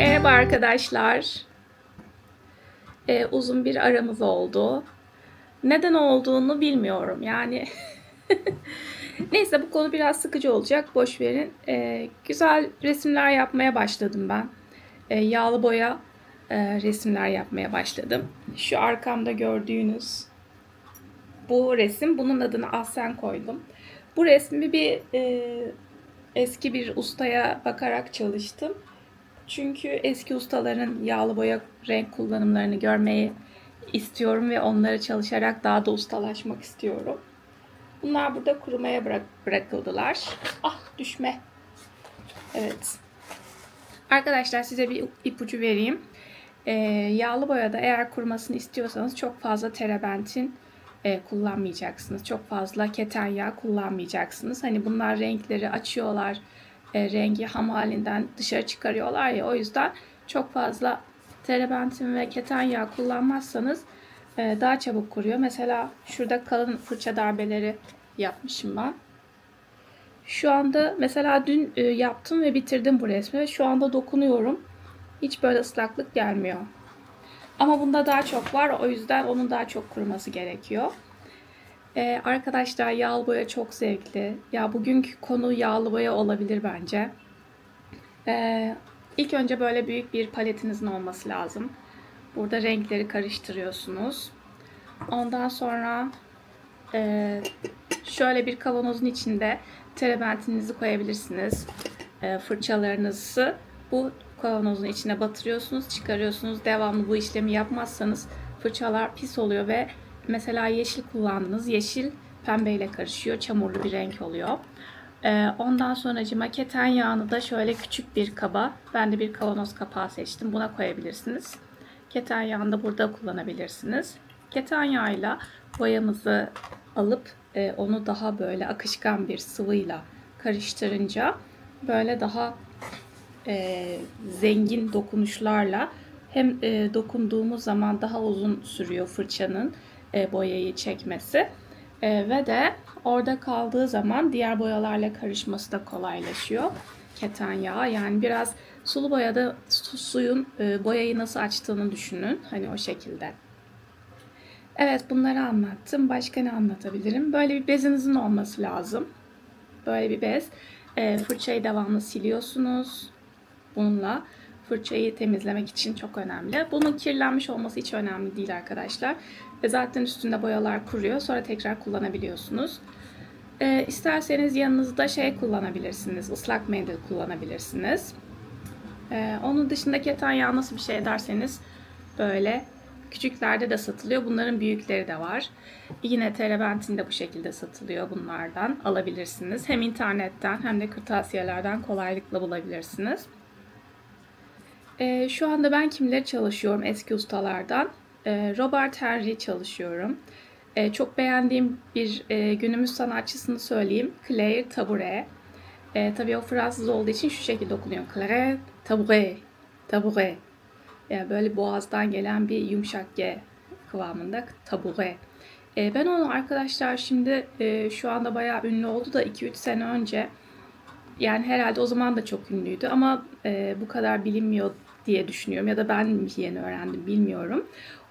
Merhaba arkadaşlar. Ee, uzun bir aramız oldu. Neden olduğunu bilmiyorum. Yani neyse bu konu biraz sıkıcı olacak. Boş verin. Ee, güzel resimler yapmaya başladım ben. Ee, yağlı boya e, resimler yapmaya başladım. Şu arkamda gördüğünüz bu resim. Bunun adını Ahsen koydum. Bu resmi bir e, eski bir ustaya bakarak çalıştım. Çünkü eski ustaların yağlı boya renk kullanımlarını görmeyi istiyorum ve onları çalışarak daha da ustalaşmak istiyorum. Bunlar burada kurumaya bırak bırakıldılar. Ah düşme. Evet. Arkadaşlar size bir ipucu vereyim. Ee, yağlı boyada eğer kurumasını istiyorsanız çok fazla terebentin e, kullanmayacaksınız. Çok fazla keten yağ kullanmayacaksınız. Hani bunlar renkleri açıyorlar e, rengi ham halinden dışarı çıkarıyorlar ya o yüzden çok fazla terebentin ve keten yağ kullanmazsanız e, daha çabuk kuruyor. Mesela şurada kalın fırça darbeleri yapmışım ben. Şu anda mesela dün e, yaptım ve bitirdim bu resmi. Şu anda dokunuyorum. Hiç böyle ıslaklık gelmiyor. Ama bunda daha çok var. O yüzden onun daha çok kuruması gerekiyor. Ee, arkadaşlar yağlı boya çok zevkli. Ya bugünkü konu yağlı boya olabilir bence. Ee, ilk önce böyle büyük bir paletinizin olması lazım. Burada renkleri karıştırıyorsunuz. Ondan sonra e, şöyle bir kavanozun içinde terebentinizi koyabilirsiniz. E, fırçalarınızı bu kavanozun içine batırıyorsunuz, çıkarıyorsunuz. Devamlı bu işlemi yapmazsanız fırçalar pis oluyor ve Mesela yeşil kullandınız. Yeşil pembeyle karışıyor. Çamurlu bir renk oluyor. Ee, ondan sonra keten yağını da şöyle küçük bir kaba, ben de bir kavanoz kapağı seçtim. Buna koyabilirsiniz. Keten yağını da burada kullanabilirsiniz. Keten yağıyla boyamızı alıp e, onu daha böyle akışkan bir sıvıyla karıştırınca böyle daha e, zengin dokunuşlarla hem e, dokunduğumuz zaman daha uzun sürüyor fırçanın e, boyayı çekmesi. E, ve de orada kaldığı zaman diğer boyalarla karışması da kolaylaşıyor. Keten yağı yani biraz sulu boyada su, suyun e, boyayı nasıl açtığını düşünün. Hani o şekilde. Evet bunları anlattım. Başka ne anlatabilirim? Böyle bir bezinizin olması lazım. Böyle bir bez. E, fırçayı devamlı siliyorsunuz. Bununla fırçayı temizlemek için çok önemli. Bunun kirlenmiş olması hiç önemli değil arkadaşlar. Ve zaten üstünde boyalar kuruyor. Sonra tekrar kullanabiliyorsunuz. Ee, isterseniz yanınızda şey kullanabilirsiniz. ıslak mendil kullanabilirsiniz. Ee, onun dışında keten yağı nasıl bir şey derseniz böyle küçüklerde de satılıyor. Bunların büyükleri de var. Yine terebentin de bu şekilde satılıyor bunlardan. Alabilirsiniz. Hem internetten hem de kırtasiyelerden kolaylıkla bulabilirsiniz. Ee, şu anda ben kimleri çalışıyorum eski ustalardan? Ee, Robert Henry çalışıyorum. Ee, çok beğendiğim bir e, günümüz sanatçısını söyleyeyim. Claire Tabouret. Ee, tabii o Fransız olduğu için şu şekilde okunuyor. Claire Tabouret. Tabouret. Yani böyle boğazdan gelen bir yumuşak G kıvamında tabure. E, ben onu arkadaşlar şimdi e, şu anda bayağı ünlü oldu da 2-3 sene önce yani herhalde o zaman da çok ünlüydü ama e, bu kadar bilinmiyor diye düşünüyorum ya da ben mi yeni öğrendim bilmiyorum.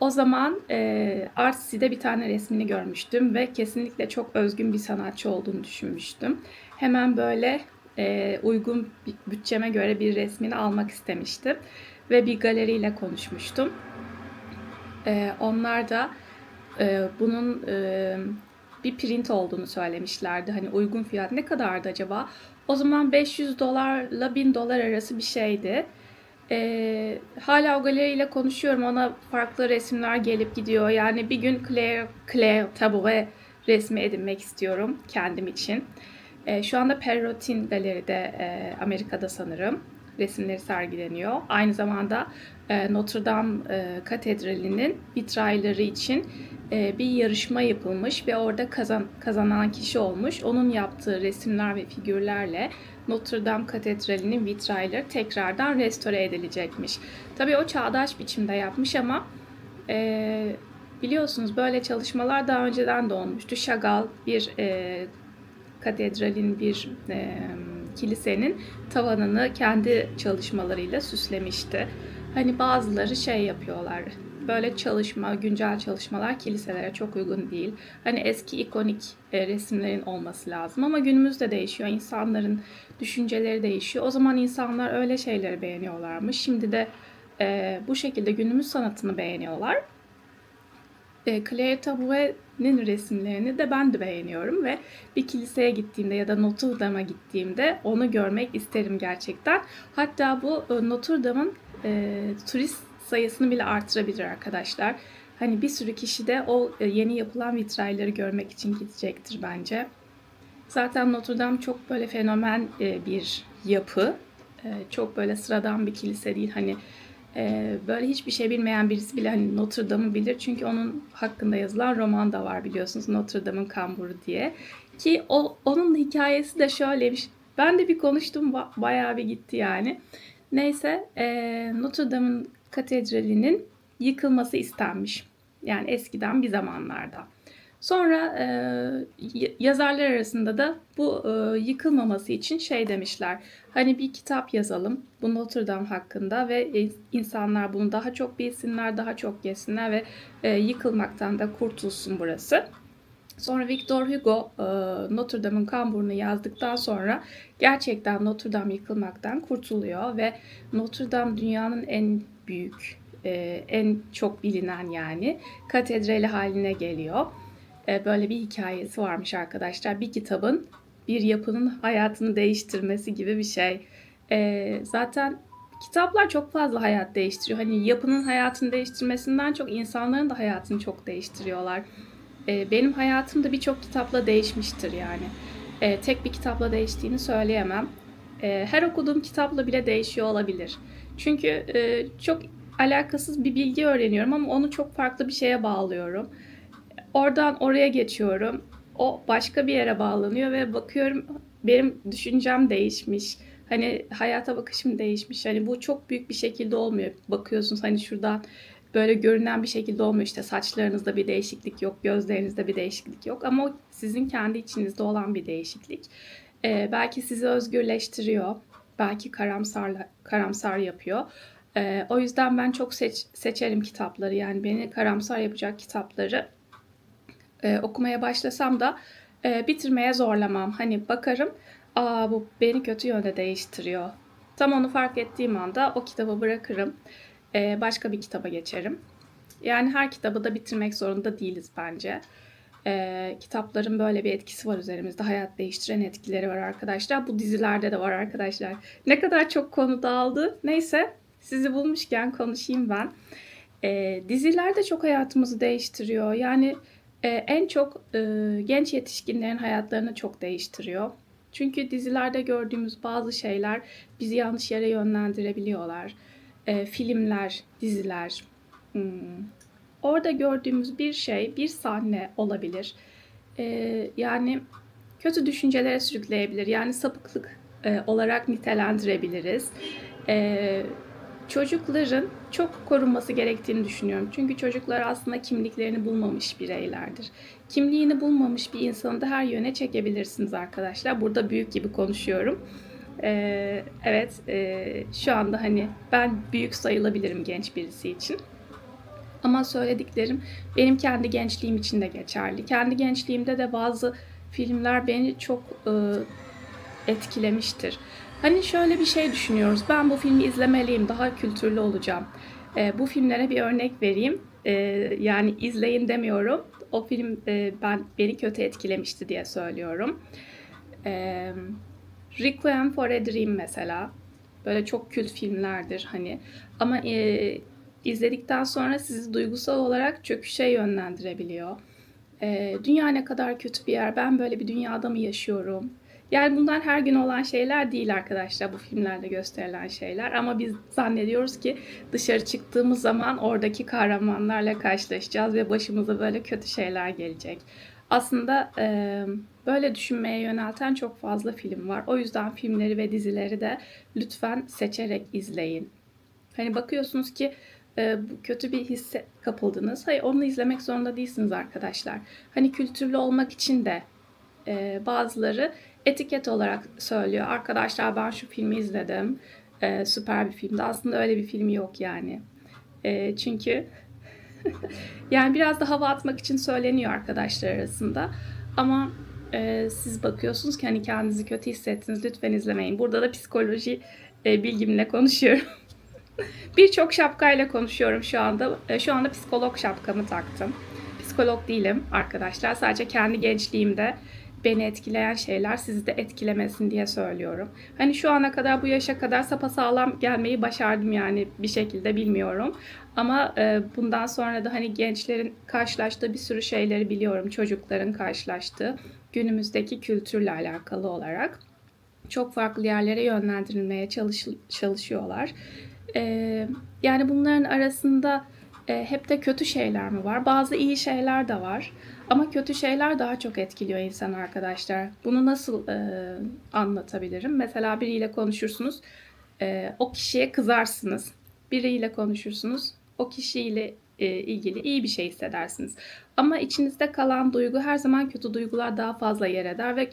O zaman e, Artsi'de bir tane resmini görmüştüm ve kesinlikle çok özgün bir sanatçı olduğunu düşünmüştüm. Hemen böyle e, uygun bütçeme göre bir resmini almak istemiştim ve bir galeriyle konuşmuştum. E, onlar da e, bunun e, bir print olduğunu söylemişlerdi. Hani uygun fiyat ne kadardı acaba? O zaman 500 dolarla 1000 dolar arası bir şeydi. E, hala o galeriyle konuşuyorum. Ona farklı resimler gelip gidiyor. Yani bir gün Claire, Claire Tabouret resmi edinmek istiyorum kendim için. E, şu anda Perrotin Galeri'de e, Amerika'da sanırım resimleri sergileniyor. Aynı zamanda Notre Dame e, Katedrali'nin vitrayları için e, bir yarışma yapılmış ve orada kazan, kazanan kişi olmuş. Onun yaptığı resimler ve figürlerle Notre Dame Katedrali'nin vitrayları tekrardan restore edilecekmiş. Tabii o çağdaş biçimde yapmış ama e, biliyorsunuz böyle çalışmalar daha önceden de olmuştu. Chagall bir e, katedralin bir e, kilisenin tavanını kendi çalışmalarıyla süslemişti. Hani bazıları şey yapıyorlar. Böyle çalışma, güncel çalışmalar kiliselere çok uygun değil. Hani eski ikonik e, resimlerin olması lazım ama günümüzde değişiyor. İnsanların düşünceleri değişiyor. O zaman insanlar öyle şeyleri beğeniyorlarmış. Şimdi de e, bu şekilde günümüz sanatını beğeniyorlar. E, Claire Tabouret'nin resimlerini de ben de beğeniyorum ve bir kiliseye gittiğimde ya da Notre Dame'a gittiğimde onu görmek isterim gerçekten. Hatta bu e, Notre Dame'ın e, turist sayısını bile artırabilir arkadaşlar. Hani bir sürü kişi de o e, yeni yapılan vitrayları görmek için gidecektir bence. Zaten Notre Dame çok böyle fenomen e, bir yapı. E, çok böyle sıradan bir kilise değil. Hani böyle hiçbir şey bilmeyen birisi bile hani Notre Dame'ı bilir. Çünkü onun hakkında yazılan roman da var biliyorsunuz. Notre Dame'ın kamburu diye. Ki o, onun hikayesi de şöyleymiş. Ben de bir konuştum bayağı bir gitti yani. Neyse Notre Dame'ın katedralinin yıkılması istenmiş. Yani eskiden bir zamanlarda. Sonra e, yazarlar arasında da bu e, yıkılmaması için şey demişler. Hani bir kitap yazalım bu Notre Dame hakkında ve insanlar bunu daha çok bilsinler, daha çok yesinler ve e, yıkılmaktan da kurtulsun burası. Sonra Victor Hugo e, Notre Dame'ın kamburunu yazdıktan sonra gerçekten Notre Dame yıkılmaktan kurtuluyor ve Notre Dame dünyanın en büyük, e, en çok bilinen yani katedrali haline geliyor. E, böyle bir hikayesi varmış arkadaşlar. Bir kitabın bir yapının hayatını değiştirmesi gibi bir şey. Zaten kitaplar çok fazla hayat değiştiriyor. Hani yapının hayatını değiştirmesinden çok insanların da hayatını çok değiştiriyorlar. E, benim hayatım da birçok kitapla değişmiştir yani. tek bir kitapla değiştiğini söyleyemem. her okuduğum kitapla bile değişiyor olabilir. Çünkü çok alakasız bir bilgi öğreniyorum ama onu çok farklı bir şeye bağlıyorum. Oradan oraya geçiyorum. O başka bir yere bağlanıyor ve bakıyorum benim düşüncem değişmiş. Hani hayata bakışım değişmiş. Hani bu çok büyük bir şekilde olmuyor. Bakıyorsunuz hani şuradan böyle görünen bir şekilde olmuyor. İşte saçlarınızda bir değişiklik yok, gözlerinizde bir değişiklik yok. Ama o sizin kendi içinizde olan bir değişiklik. Ee, belki sizi özgürleştiriyor. Belki karamsar, karamsar yapıyor. Ee, o yüzden ben çok seç, seçerim kitapları. Yani beni karamsar yapacak kitapları e, okumaya başlasam da e, bitirmeye zorlamam. Hani bakarım, aa bu beni kötü yönde değiştiriyor. Tam onu fark ettiğim anda o kitabı bırakırım. E, başka bir kitaba geçerim. Yani her kitabı da bitirmek zorunda değiliz bence. E, kitapların böyle bir etkisi var üzerimizde. Hayat değiştiren etkileri var arkadaşlar. Bu dizilerde de var arkadaşlar. Ne kadar çok konu dağıldı. Neyse sizi bulmuşken konuşayım ben. E, diziler de çok hayatımızı değiştiriyor. Yani e, en çok e, genç yetişkinlerin hayatlarını çok değiştiriyor. Çünkü dizilerde gördüğümüz bazı şeyler bizi yanlış yere yönlendirebiliyorlar. E, filmler, diziler. Hmm. Orada gördüğümüz bir şey, bir sahne olabilir. E, yani kötü düşüncelere sürükleyebilir. Yani sapıklık e, olarak nitelendirebiliriz. E, çocukların çok korunması gerektiğini düşünüyorum. Çünkü çocuklar aslında kimliklerini bulmamış bireylerdir. Kimliğini bulmamış bir insanı da her yöne çekebilirsiniz arkadaşlar. Burada büyük gibi konuşuyorum. Ee, evet, e, şu anda hani ben büyük sayılabilirim genç birisi için. Ama söylediklerim benim kendi gençliğim için de geçerli. Kendi gençliğimde de bazı filmler beni çok e, etkilemiştir. Hani şöyle bir şey düşünüyoruz. Ben bu filmi izlemeliyim, daha kültürlü olacağım. E, bu filmlere bir örnek vereyim. E, yani izleyin demiyorum. O film e, ben beni kötü etkilemişti diye söylüyorum. E, Requiem for a Dream mesela. Böyle çok kült filmlerdir hani. Ama e, izledikten sonra sizi duygusal olarak çöküşe yönlendirebiliyor. E, dünya ne kadar kötü bir yer. Ben böyle bir dünyada mı yaşıyorum? Yani bunlar her gün olan şeyler değil arkadaşlar bu filmlerde gösterilen şeyler ama biz zannediyoruz ki dışarı çıktığımız zaman oradaki kahramanlarla karşılaşacağız ve başımıza böyle kötü şeyler gelecek. Aslında e, böyle düşünmeye yönelten çok fazla film var. O yüzden filmleri ve dizileri de lütfen seçerek izleyin. Hani bakıyorsunuz ki e, kötü bir hisse kapıldınız. Hayır onu izlemek zorunda değilsiniz arkadaşlar. Hani kültürlü olmak için de e, bazıları etiket olarak söylüyor. Arkadaşlar ben şu filmi izledim. Ee, süper bir filmdi. Aslında öyle bir film yok yani. Çünkü yani biraz da hava atmak için söyleniyor arkadaşlar arasında. Ama e, siz bakıyorsunuz ki hani kendinizi kötü hissettiniz lütfen izlemeyin. Burada da psikoloji e, bilgimle konuşuyorum. Birçok şapkayla konuşuyorum şu anda. E, şu anda psikolog şapkamı taktım. Psikolog değilim arkadaşlar. Sadece kendi gençliğimde beni etkileyen şeyler sizi de etkilemesin diye söylüyorum. Hani şu ana kadar bu yaşa kadar sapasağlam gelmeyi başardım yani bir şekilde bilmiyorum. Ama e, bundan sonra da hani gençlerin karşılaştığı bir sürü şeyleri biliyorum. Çocukların karşılaştığı günümüzdeki kültürle alakalı olarak çok farklı yerlere yönlendirilmeye çalış, çalışıyorlar. E, yani bunların arasında e, hep de kötü şeyler mi var? Bazı iyi şeyler de var. Ama kötü şeyler daha çok etkiliyor insan arkadaşlar. Bunu nasıl e, anlatabilirim? Mesela biriyle konuşursunuz, e, o kişiye kızarsınız. Biriyle konuşursunuz, o kişiyle e, ilgili iyi bir şey hissedersiniz. Ama içinizde kalan duygu her zaman kötü duygular daha fazla yer eder ve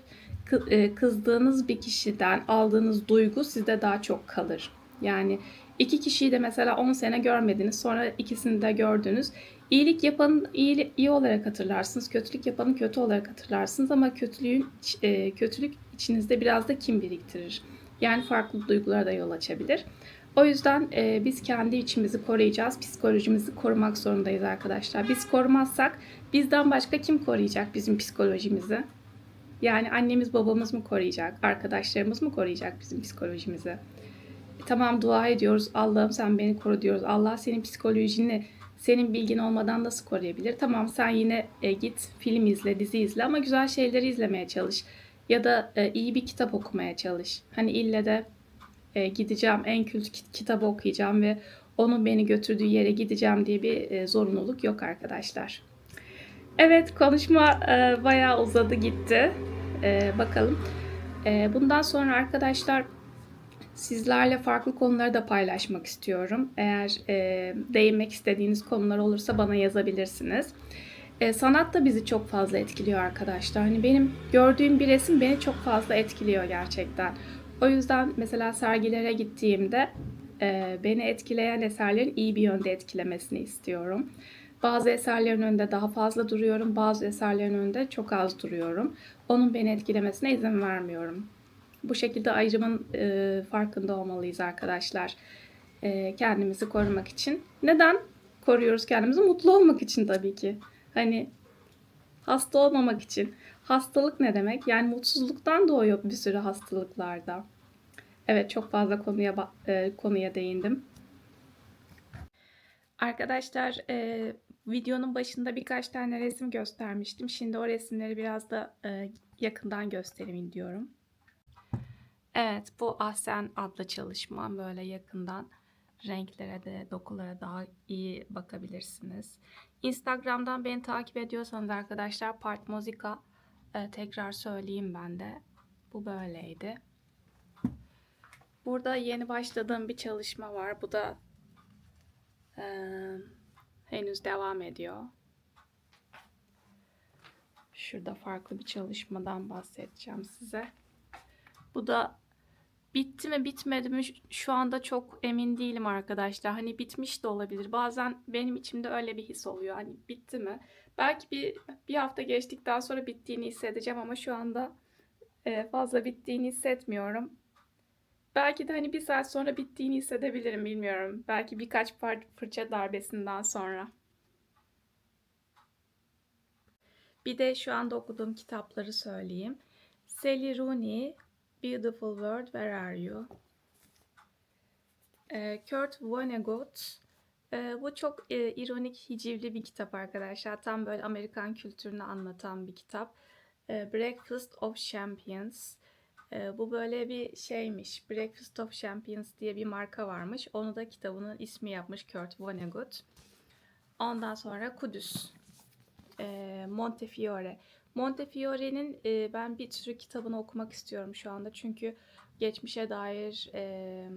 kızdığınız bir kişiden aldığınız duygu sizde daha çok kalır. Yani iki kişiyi de mesela 10 sene görmediniz, sonra ikisini de gördünüz. İyilik yapanı iyi, iyi olarak hatırlarsınız, kötülük yapanı kötü olarak hatırlarsınız ama kötülüğün e, kötülük içinizde biraz da kim biriktirir. Yani farklı duygulara da yol açabilir. O yüzden e, biz kendi içimizi koruyacağız. Psikolojimizi korumak zorundayız arkadaşlar. Biz korumazsak bizden başka kim koruyacak bizim psikolojimizi? Yani annemiz babamız mı koruyacak? Arkadaşlarımız mı koruyacak bizim psikolojimizi? E, tamam dua ediyoruz. Allah'ım sen beni koru diyoruz. Allah senin psikolojini senin bilgin olmadan nasıl koruyabilir? Tamam sen yine e, git film izle, dizi izle ama güzel şeyleri izlemeye çalış. Ya da e, iyi bir kitap okumaya çalış. Hani ille de e, gideceğim en kült kitabı okuyacağım ve onun beni götürdüğü yere gideceğim diye bir e, zorunluluk yok arkadaşlar. Evet konuşma e, bayağı uzadı gitti. E, bakalım. E, bundan sonra arkadaşlar sizlerle farklı konuları da paylaşmak istiyorum. Eğer e, değinmek istediğiniz konular olursa bana yazabilirsiniz. E, sanat da bizi çok fazla etkiliyor arkadaşlar. Hani benim gördüğüm bir resim beni çok fazla etkiliyor gerçekten. O yüzden mesela sergilere gittiğimde e, beni etkileyen eserlerin iyi bir yönde etkilemesini istiyorum. Bazı eserlerin önünde daha fazla duruyorum, bazı eserlerin önünde çok az duruyorum. Onun beni etkilemesine izin vermiyorum. Bu şekilde ayrımın e, farkında olmalıyız arkadaşlar. E, kendimizi korumak için. Neden koruyoruz kendimizi? Mutlu olmak için tabii ki. Hani hasta olmamak için. Hastalık ne demek? Yani mutsuzluktan doğuyor bir sürü hastalıklarda. Evet çok fazla konuya e, konuya değindim. Arkadaşlar e, videonun başında birkaç tane resim göstermiştim. Şimdi o resimleri biraz da e, yakından göstereyim diyorum. Evet bu Ahsen adlı çalışma böyle yakından renklere de dokulara daha iyi bakabilirsiniz. Instagram'dan beni takip ediyorsanız arkadaşlar Part Muzika e, tekrar söyleyeyim ben de. Bu böyleydi. Burada yeni başladığım bir çalışma var. Bu da e, henüz devam ediyor. Şurada farklı bir çalışmadan bahsedeceğim size. Bu da bitti mi bitmedi mi şu anda çok emin değilim arkadaşlar. Hani bitmiş de olabilir. Bazen benim içimde öyle bir his oluyor. Hani bitti mi? Belki bir, bir hafta geçtikten sonra bittiğini hissedeceğim ama şu anda e, fazla bittiğini hissetmiyorum. Belki de hani bir saat sonra bittiğini hissedebilirim bilmiyorum. Belki birkaç fırça darbesinden sonra. Bir de şu anda okuduğum kitapları söyleyeyim. Sally Rooney, Beautiful World, Where Are You? Ee, Kurt Vonnegut. Ee, bu çok e, ironik, hicivli bir kitap arkadaşlar. Tam böyle Amerikan kültürünü anlatan bir kitap. Ee, Breakfast of Champions. Bu böyle bir şeymiş. Breakfast of Champions diye bir marka varmış. Onu da kitabının ismi yapmış Kurt Vonnegut. Ondan sonra Kudüs. Ee, Montefiore. Montefiore'nin e, ben bir sürü kitabını okumak istiyorum şu anda. Çünkü geçmişe dair e,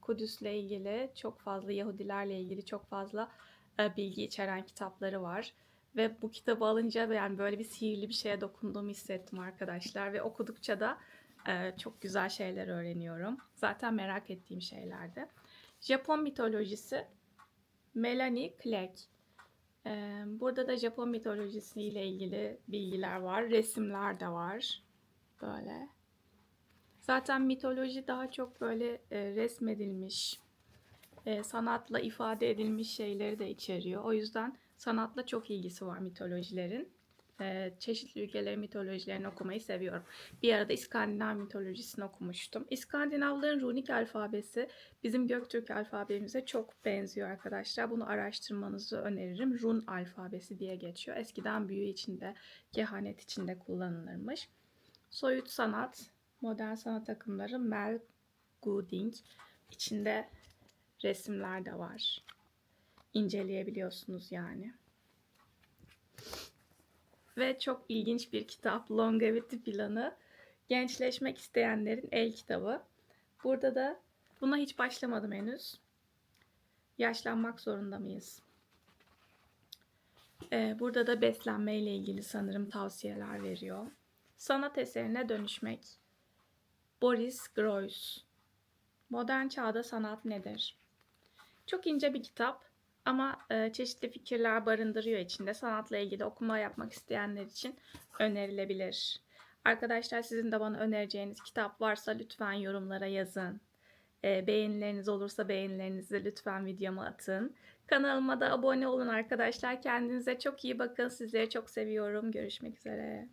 Kudüs'le ilgili çok fazla Yahudilerle ilgili çok fazla e, bilgi içeren kitapları var. Ve bu kitabı alınca yani böyle bir sihirli bir şeye dokunduğumu hissettim arkadaşlar. Ve okudukça da e, çok güzel şeyler öğreniyorum. Zaten merak ettiğim şeylerdi. Japon mitolojisi Melanie Clegg. Burada da Japon mitolojisiyle ilgili bilgiler var. Resimler de var. Böyle. Zaten mitoloji daha çok böyle resmedilmiş, sanatla ifade edilmiş şeyleri de içeriyor. O yüzden sanatla çok ilgisi var mitolojilerin. E, çeşitli ülkelerin mitolojilerini okumayı seviyorum. Bir arada İskandinav mitolojisini okumuştum. İskandinavların runik alfabesi bizim Göktürk alfabemize çok benziyor arkadaşlar. Bunu araştırmanızı öneririm. Run alfabesi diye geçiyor. Eskiden büyü içinde, kehanet içinde kullanılırmış. Soyut sanat, modern sanat akımları Mel Gooding. İçinde resimler de var. İnceleyebiliyorsunuz yani. Ve çok ilginç bir kitap Longevity Planı. Gençleşmek isteyenlerin el kitabı. Burada da buna hiç başlamadım henüz. Yaşlanmak zorunda mıyız? Ee, burada da beslenme ile ilgili sanırım tavsiyeler veriyor. Sanat eserine dönüşmek. Boris Groys. Modern çağda sanat nedir? Çok ince bir kitap ama e, çeşitli fikirler barındırıyor içinde. Sanatla ilgili okuma yapmak isteyenler için önerilebilir. Arkadaşlar sizin de bana önereceğiniz kitap varsa lütfen yorumlara yazın. E, beğenileriniz olursa beğenilerinizi lütfen videoma atın. Kanalıma da abone olun arkadaşlar. Kendinize çok iyi bakın. Sizleri çok seviyorum. Görüşmek üzere.